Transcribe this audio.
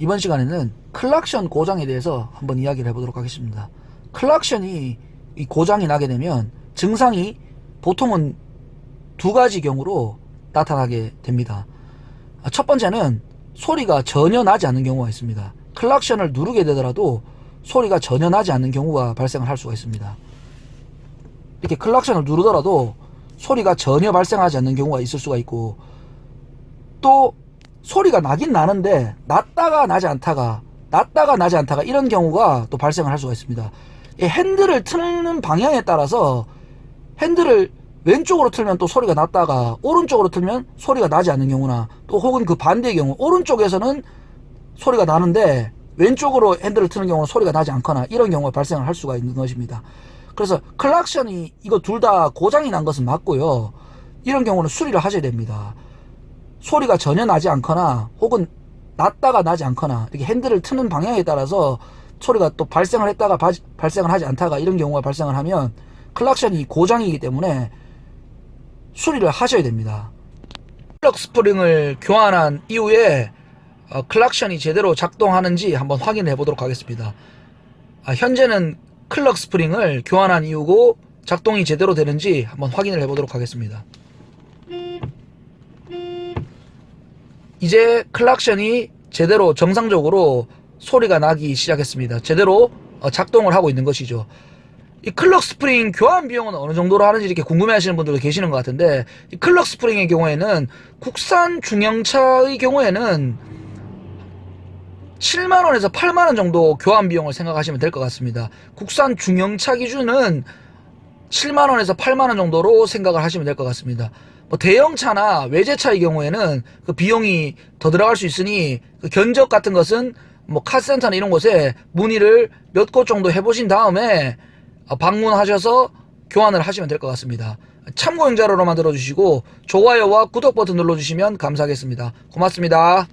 이번 시간에는 클락션 고장에 대해서 한번 이야기를 해보도록 하겠습니다. 클락션이 이 고장이 나게 되면 증상이 보통은 두 가지 경우로 나타나게 됩니다. 아, 첫 번째는 소리가 전혀 나지 않는 경우가 있습니다. 클락션을 누르게 되더라도 소리가 전혀 나지 않는 경우가 발생을 할 수가 있습니다. 이렇게 클락션을 누르더라도 소리가 전혀 발생하지 않는 경우가 있을 수가 있고 또 소리가 나긴 나는데 났다가 나지 않다가 났다가 나지 않다가 이런 경우가 또 발생을 할 수가 있습니다. 이 핸들을 트는 방향에 따라서 핸들을 왼쪽으로 틀면 또 소리가 났다가 오른쪽으로 틀면 소리가 나지 않는 경우나 또 혹은 그 반대의 경우 오른쪽에서는 소리가 나는데 왼쪽으로 핸들을 트는 경우는 소리가 나지 않거나 이런 경우가 발생을 할 수가 있는 것입니다. 그래서 클락션이 이거 둘 다 고장이 난 것은 맞고요. 이런 경우는 수리를 하셔야 됩니다. 소리가 전혀 나지 않거나 혹은 났다가 나지 않거나 이렇게 핸들을 트는 방향에 따라서 소리가 또 발생을 했다가 바- 발생을 하지 않다가 이런 경우가 발생을 하면 클락션이 고장이기 때문에 수리를 하셔야 됩니다. 클럭 스프링을 교환한 이후에 어, 클락션이 제대로 작동하는지 한번 확인해 보도록 하겠습니다. 아, 현재는 클럭 스프링을 교환한 이후고 작동이 제대로 되는지 한번 확인을 해 보도록 하겠습니다. 이제 클락션이 제대로 정상적으로 소리가 나기 시작했습니다. 제대로 어, 작동을 하고 있는 것이죠. 이 클럭 스프링 교환 비용은 어느 정도로 하는지 이렇게 궁금해 하시는 분들도 계시는 것 같은데, 이 클럭 스프링의 경우에는 국산 중형차의 경우에는 7만원에서 8만원 정도 교환 비용을 생각하시면 될 것 같습니다. 국산 중형차 기준은 7만 원에서 8만 원 정도로 생각을 하시면 될 것 같습니다. 뭐 대형차나 외제차의 경우에는 그 비용이 더 들어갈 수 있으니 그 견적 같은 것은 뭐 카센터나 이런 곳에 문의를 몇 곳 정도 해보신 다음에 어, 방문하셔서 교환을 하시면 될 것 같습니다. 참고 영자로만 들어주시고 좋아요와 구독 버튼 눌러주시면 감사하겠습니다. 고맙습니다.